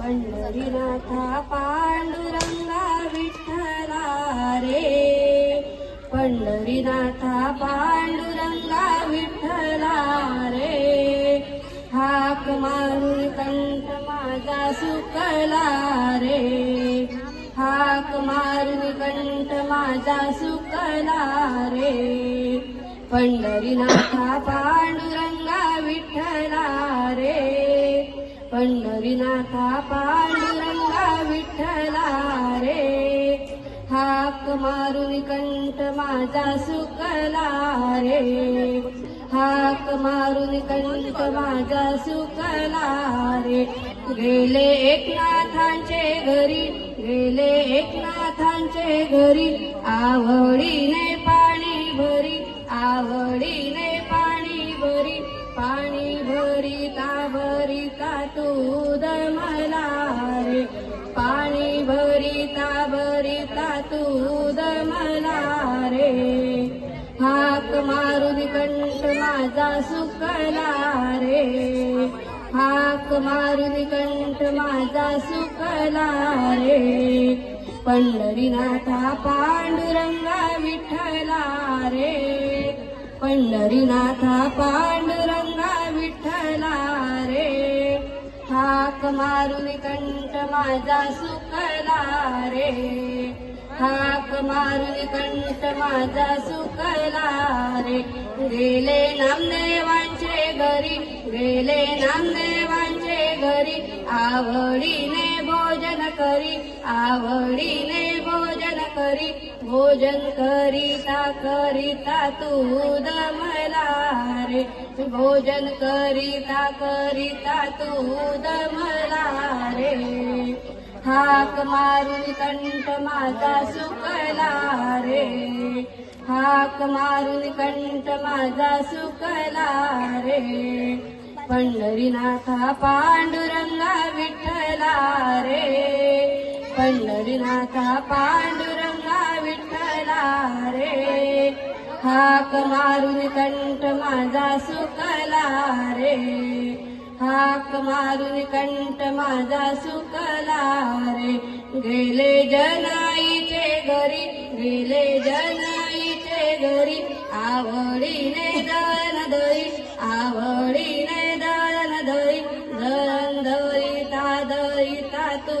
पंढरीनाथा पांडुरंगा विठ्ठला रे पंढरीनाथा पांडुरंगा विठ्ठला रे हाक मारून कंठ माझा सुकला रे हाक मारून कंठ माझा सुकला रे पंढरीनाथा पांडुरंगा विठ्ठला रे पंढरीनाथा पांडुरंगा विठ्ठला रे. हाक मारून कंठ माझा सुकला रे. हाक मारून कंठ माझा सुकला रे. गेले एकनाथांचे घरी गेले एकनाथांचे घरी. आवडीने पाणी भरी आवडीने तू दूध मला रे. पाणी भरिता भरिता दूध मला रे. हाक मारून कंठ माझा सुकला रे. हाक मारून कंठ माझा सुकला रे. पंढरीनाथा पांडुरंगा विठ्ठला रे. पंढरीनाथा पांडु मारून कंठ माझा सुकला रे हाक मारून कंठ माझा सुकला रे गेले नामदेवांचे घरी गेले नामदेवांचे घरी. आवडीने भोजन करी आवडीने भोजन करी. भोजन करीता करीता तू मला रे भोजन करीता करीता तू दमला रे हाक मारून कंठ माझा सुकला रे हाक मारून कंठ माझा सुकला रे पंढरीनाथा पांडुरंगा विठ्ठला रे पंढरीनाथा पांडुरंगा हाक मारून कंठ माझा सुकला रे. हाक मारून कंठ माझा सुकला रे. गेले जनाईचे घरी गेले जनाईचे घरी. आवडीने दन दरी आवडीने दन दरी दन दरिता दरिता तू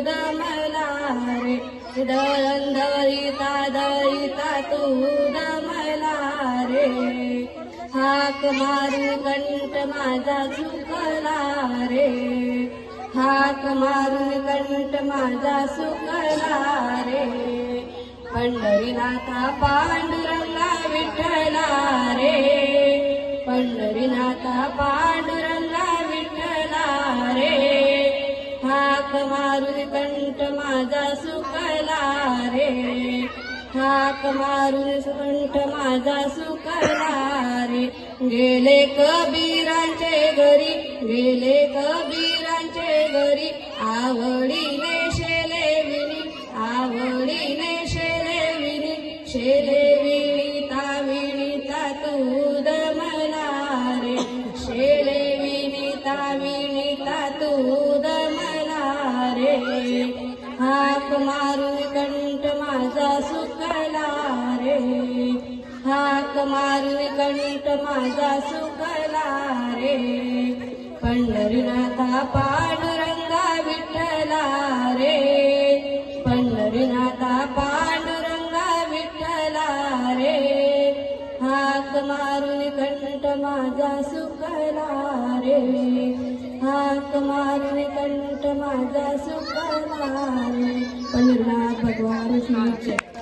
दमला रे. दन दरिता दरिता तू हाक मारू कंठ माझा सुकला रे. हाक मारू कंठ माझा सुकला रे. पंढरीनाथा पांडुरंगा विठ्ठला रे. पंढरीनाथा पांडुरंगा विठ्ठला रे. हाक मारू कंठ माझा सुकला रे. हाक मारून कंठ माझा सुकला रे गेले कबीरांचे घरी गेले कबीरांचे घरी. आवडीने शेले विनी आवडीने शेले विनी शेले विणीता विणीता तूद मला रे शेले विणीता विणीता तूद मला रे हाक मारून सुकला रे. हाक मारून कंठ माझा सुखला रे. पंढरीनाथा पांडुरंगा विठ्ठला रे. पंढरीनाथा पांडुरंगा विठ्ठला रे. हाक मारून कंठ माझा सुखला रे. हाक मारून कंठ माझा सुकला रे. पंढरीनाथ भगवान श्री